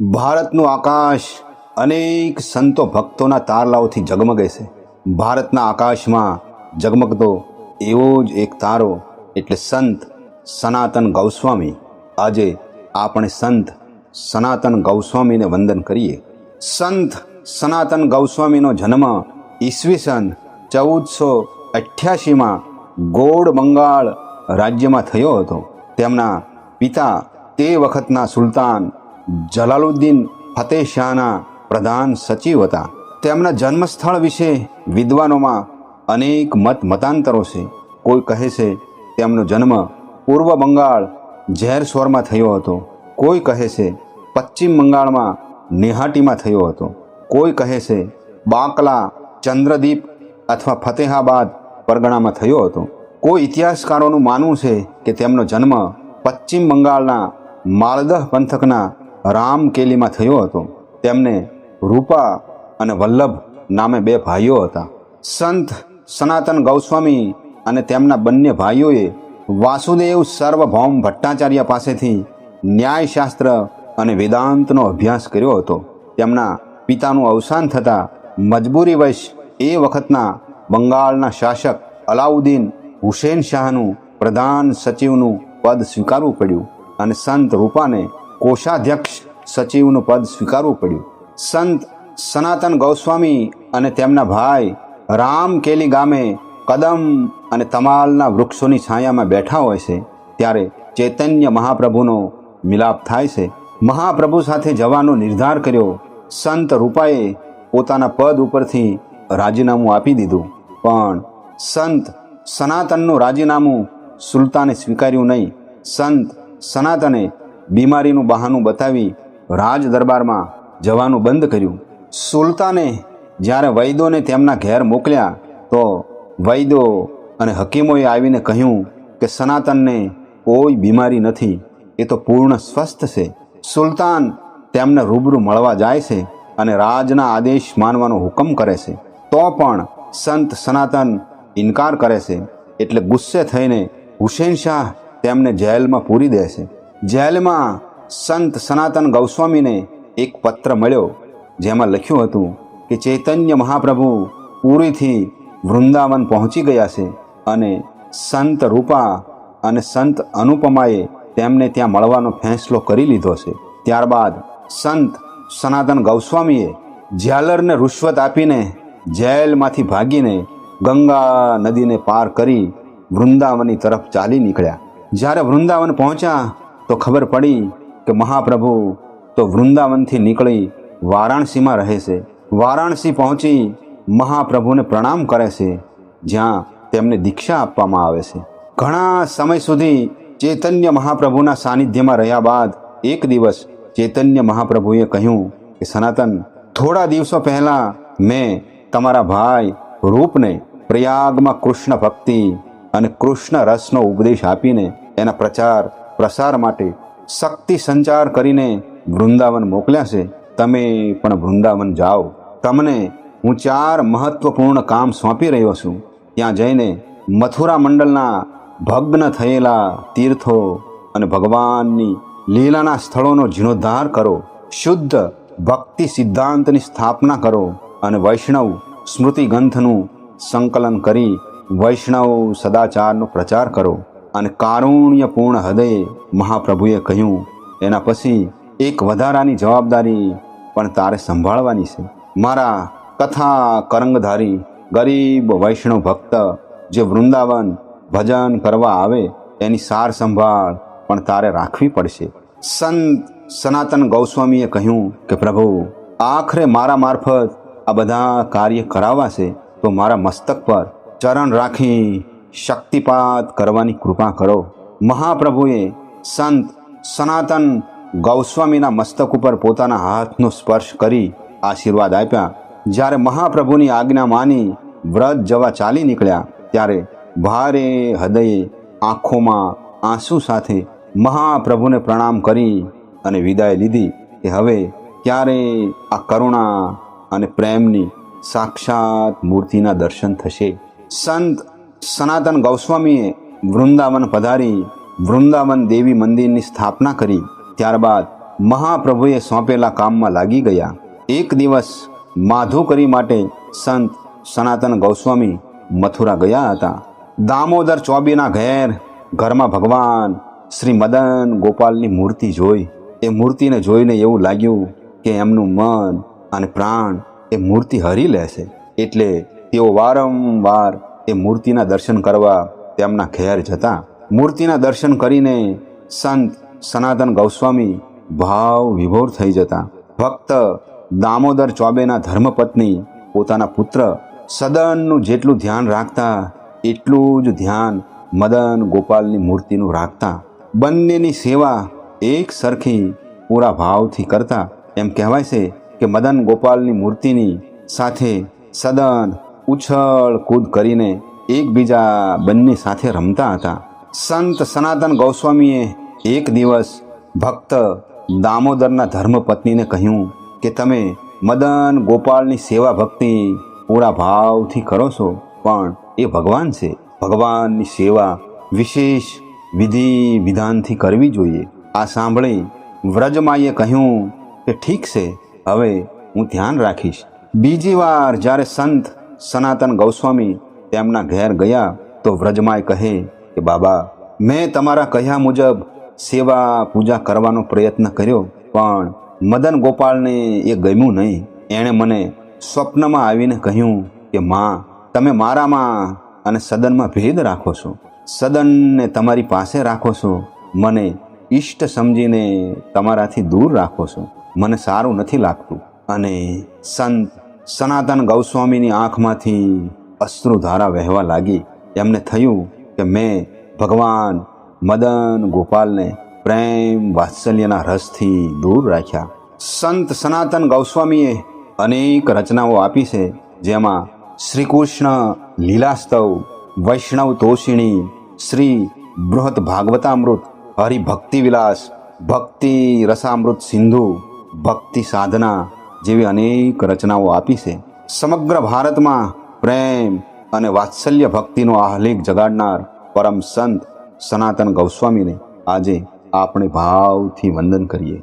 ભારતનું આકાશ અનેક સંતો ભક્તોના તારલાઓથી ઝગમગે છે. ભારતના આકાશમાં ઝગમગતો એવો જ એક તારો, એટલે સંત સનાતન ગૌસ્વામી. આજે આપણે સંત સનાતન ગૌસ્વામીને વંદન કરીએ. સંત સનાતન ગૌસ્વામીનો જન્મ ઈસવીસન ચૌદસો અઠ્યાસીમાં ગોળ બંગાળ રાજ્યમાં થયો હતો. તેમના પિતા તે વખતના સુલતાન જલાલુદ્દીન ફતેહ શાહના પ્રધાન સચિવ હતા. તેમના જન્મસ્થળ વિશે વિદ્વાનોમાં અનેક મત મતાંતરો છે. કોઈ કહે છે, તેમનો જન્મ પૂર્વ બંગાળ ઝેરસ્વરમાં થયો હતો. કોઈ કહે છે, પશ્ચિમ બંગાળમાં નેહાટીમાં થયો હતો. કોઈ કહે છે, બાકલા ચંદ્રદીપ અથવા ફતેહાબાદ પરગણામાં થયો હતો. કોઈ ઇતિહાસકારોનું માનવું છે કે તેમનો જન્મ પશ્ચિમ બંગાળના માલદહ પંથકના રામકેલીમાં થયો હતો. તેમને રૂપા અને વલ્લભ નામે બે ભાઈઓ હતા. સંત સનાતન ગૌસ્વામી અને તેમના બંને ભાઈઓએ વાસુદેવ સર્વભૌમ ભટ્ટાચાર્ય પાસેથી ન્યાયશાસ્ત્ર અને વેદાંતનો અભ્યાસ કર્યો હતો. તેમના પિતાનું અવસાન થતાં મજબૂરીવશ એ વખતના બંગાળના શાસક અલાઉદ્દીન હુસેન શાહનું પ્રધાન સચિવનું પદ સ્વીકારવું પડ્યું અને સંત રૂપાને કોષાધ્યક્ષ સચિવનું પદ સ્વીકારવું પડ્યું. સંત સનાતન ગૌસ્વામી અને તેમના ભાઈ રામકેલી ગામે કદમ અને તમાલના વૃક્ષોની છાયામાં બેઠા હોય છે, ત્યારે ચૈતન્ય મહાપ્રભુનો મિલાપ થાય છે. મહાપ્રભુ સાથે જવાનો નિર્ધાર કર્યો. સંત રૂપાએ પોતાના પદ ઉપરથી રાજીનામું આપી દીધું. પણ સંત સનાતનનું રાજીનામું સુલતાને સ્વીકાર્યું નહીં. સંત સનાતને બીમારીનું બહાનું બતાવી રાજ દરબારમાં જવાનું બંધ કર્યું. સુલતાને જ્યારે વૈદોને તેમના ઘેર મોકલ્યા, તો વૈદો અને હકીમોએ આવીને કહ્યું કે, સનાતનને કોઈ બીમારી નથી, એ તો પૂર્ણ સ્વસ્થ છે. સુલતાન તેમને રૂબરૂ મળવા જાય છે અને રાજના આદેશ માનવાનો હુકમ કરે છે. તો પણ સંત સનાતન ઇનકાર કરે છે, એટલે ગુસ્સે થઈને હુસેન શાહ તેમને જેલમાં પૂરી દે છે. જેલમાં સંત સનાતન ગૌસ્વામીને એક પત્ર મળ્યો, જેમાં લખ્યું હતું કે ચૈતન્ય મહાપ્રભુ પૂરીથી વૃંદાવન પહોંચી ગયા છે અને સંત રૂપા અને સંત અનુપમાએ તેમને ત્યાં મળવાનો ફેંસલો કરી લીધો છે. ત્યારબાદ સંત સનાતન ગૌસ્વામીએ ઝાલરને રૂશ્વત આપીને જેલમાંથી ભાગીને ગંગા નદીને પાર કરી વૃંદાવનની તરફ ચાલી નીકળ્યા. જ્યારે વૃંદાવન પહોંચ્યા તો ખબર પડી કે મહાપ્રભુ તો વૃંદાવનથી નીકળી વારાણસીમાં રહે છે. વારાણસી પહોંચી મહાપ્રભુને પ્રણામ કરે છે, જ્યાં તેમને દીક્ષા આપવામાં આવે છે. ઘણા સમય સુધી ચૈતન્ય મહાપ્રભુના સાનિધ્યમાં રહ્યા બાદ એક દિવસ ચૈતન્ય મહાપ્રભુએ કહ્યું કે, સનાતન, થોડા દિવસો પહેલાં મેં તમારા ભાઈ રૂપને પ્રયાગમાં કૃષ્ણ ભક્તિ અને કૃષ્ણ રસનો ઉપદેશ આપીને એના પ્રચાર પ્રસાર માટે શક્તિ સંચાર કરીને વૃંદાવન મોકલ્યા છે. તમે પણ વૃંદાવન જાઓ. તમને હું ચાર મહત્વપૂર્ણ કામ સોંપી રહ્યો છું. ત્યાં જઈને મથુરા મંડળના ભગ્ન થયેલા તીર્થો અને ભગવાનની લીલાના સ્થળોનો જીર્ણોદ્ધાર કરો. શુદ્ધ ભક્તિ સિદ્ધાંતની સ્થાપના કરો અને વૈષ્ણવ સ્મૃતિ ગ્રંથનું સંકલન કરી વૈષ્ણવ સદાચારનો પ્રચાર કરો. અને કારુણ્યપૂર્ણ હૃદયે મહાપ્રભુએ કહ્યું, એના પછી એક વધારાની જવાબદારી પણ તારે સંભાળવાની છે. મારા કથા કરંગધારી, ગરીબ વૈષ્ણવ ભક્ત જે વૃંદાવન ભજન કરવા આવે, એની સાર સંભાળ પણ તારે રાખવી પડશે. સંત સનાતન ગૌસ્વામીએ કહ્યું કે, પ્રભુ, આખરે મારા મારફત આ બધા કાર્ય કરાવાશે, તો મારા મસ્તક પર ચરણ રાખી શક્તિપાત કરવાની કૃપા કરો. મહાપ્રભુએ સંત સનાતન ગૌસ્વામીના મસ્તક ઉપર પોતાના હાથનો સ્પર્શ કરી આશીર્વાદ આપ્યા. જ્યારે મહાપ્રભુની આજ્ઞા માની વ્રત જવા ચાલી નીકળ્યા, ત્યારે ભારે હૃદયે આંખોમાં આંસુ સાથે મહાપ્રભુને પ્રણામ કરી અને વિદાય લીધી કે હવે ક્યારે આ કરુણા અને પ્રેમની સાક્ષાત મૂર્તિના દર્શન થશે. સંત સનાતન ગૌસ્વામીએ વૃંદાવન પધારી, વૃંદાવન દેવી મંદિરની સ્થાપના કરી, ત્યારબાદ મહાપ્રભુએ સોંપેલા કામમાં લાગી ગયા. એક દિવસ માધુકરી માટે સંત સનાતન ગૌસ્વામી મથુરા ગયા હતા. દામોદર ચોબીના ઘેર ઘરમાં ભગવાન શ્રી મદન ગોપાલની મૂર્તિ જોઈ. એ મૂર્તિને જોઈને એવું લાગ્યું કે એમનું મન અને પ્રાણ એ મૂર્તિ હરી લેશે. એટલે તેઓ વારંવાર એ મૂર્તિના દર્શન કરવા તેમના ઘેર જતા મૂર્તિના દર્શન કરીને સંત સનાતન ગૌસ્વામી ભાવ વિભોર થઈ જતા. ભક્ત દામોદર ચોબેના ધર્મપત્ની પોતાના પુત્ર સદનનું જેટલું ધ્યાન રાખતા, એટલું જ ધ્યાન મદન ગોપાલની મૂર્તિનું રાખતા. બંનેની સેવા એક સરખી પૂરા ભાવથી કરતા. એમ કહેવાય છે કે મદન ગોપાલની મૂર્તિની સાથે સદન ઉછળ કૂદ કરીને એકબીજા બંને સાથે રમતા હતા. સંત સનાતન ગૌસ્વામીએ એક દિવસ ભક્ત દામોદરના ધર્મપત્નીને કહ્યું કે, તમે મદન ગોપાલની સેવા ભક્તિ પૂરા ભાવથી કરો છો, પણ એ ભગવાન છે. ભગવાનની સેવા વિશેષ વિધિ વિધાનથી કરવી જોઈએ. આ સાંભળી વ્રજમાઈએ કહ્યું કે, ઠીક છે, હવે હું ધ્યાન રાખીશ. બીજી વાર જ્યારે સંત સનાતન ગૌસ્વામી તેમના ઘેર ગયા તો વ્રજમાય કહે કે, બાબા, મેં તમારા કહ્યા મુજબ સેવા પૂજા કરવાનો પ્રયત્ન કર્યો, પણ મદન ગોપાલને એ ગમ્યું નહીં. એણે મને સ્વપ્નમાં આવીને કહ્યું કે, માં, તમે મારામાં અને સદનમાં ભેદ રાખો છો. સદનને તમારી પાસે રાખો છો. મને ઈષ્ટ સમજીને તમારાથી દૂર રાખો છો. મને સારું નથી લાગતું. અને સંત સનાતન ગૌસ્વામીની આંખમાંથી અશ્રુધારા વહેવા લાગી. એમને થયું કે મેં ભગવાન મદન ગોપાલને પ્રેમ વાત્સલ્યના રસથી દૂર રાખ્યા. સંત સનાતન ગૌસ્વામીએ અનેક રચનાઓ આપી છે, જેમાં શ્રી કૃષ્ણ લીલાસ્તવ, વૈષ્ણવ તોષિણી, શ્રી બૃહદ ભાગવતામૃત, હરિભક્તિ વિલાસ, ભક્તિ રસામૃત સિંધુ, ભક્તિ સાધના જેવી અનેક રચનાઓ આપી છે. સમગ્ર ભારતમાં પ્રેમ અને વાત્સલ્ય ભક્તિનો આહલેખ જગાડનાર પરમ સંત સનાતન ગૌસ્વામીને આજે આપણે ભાવથી વંદન કરીએ.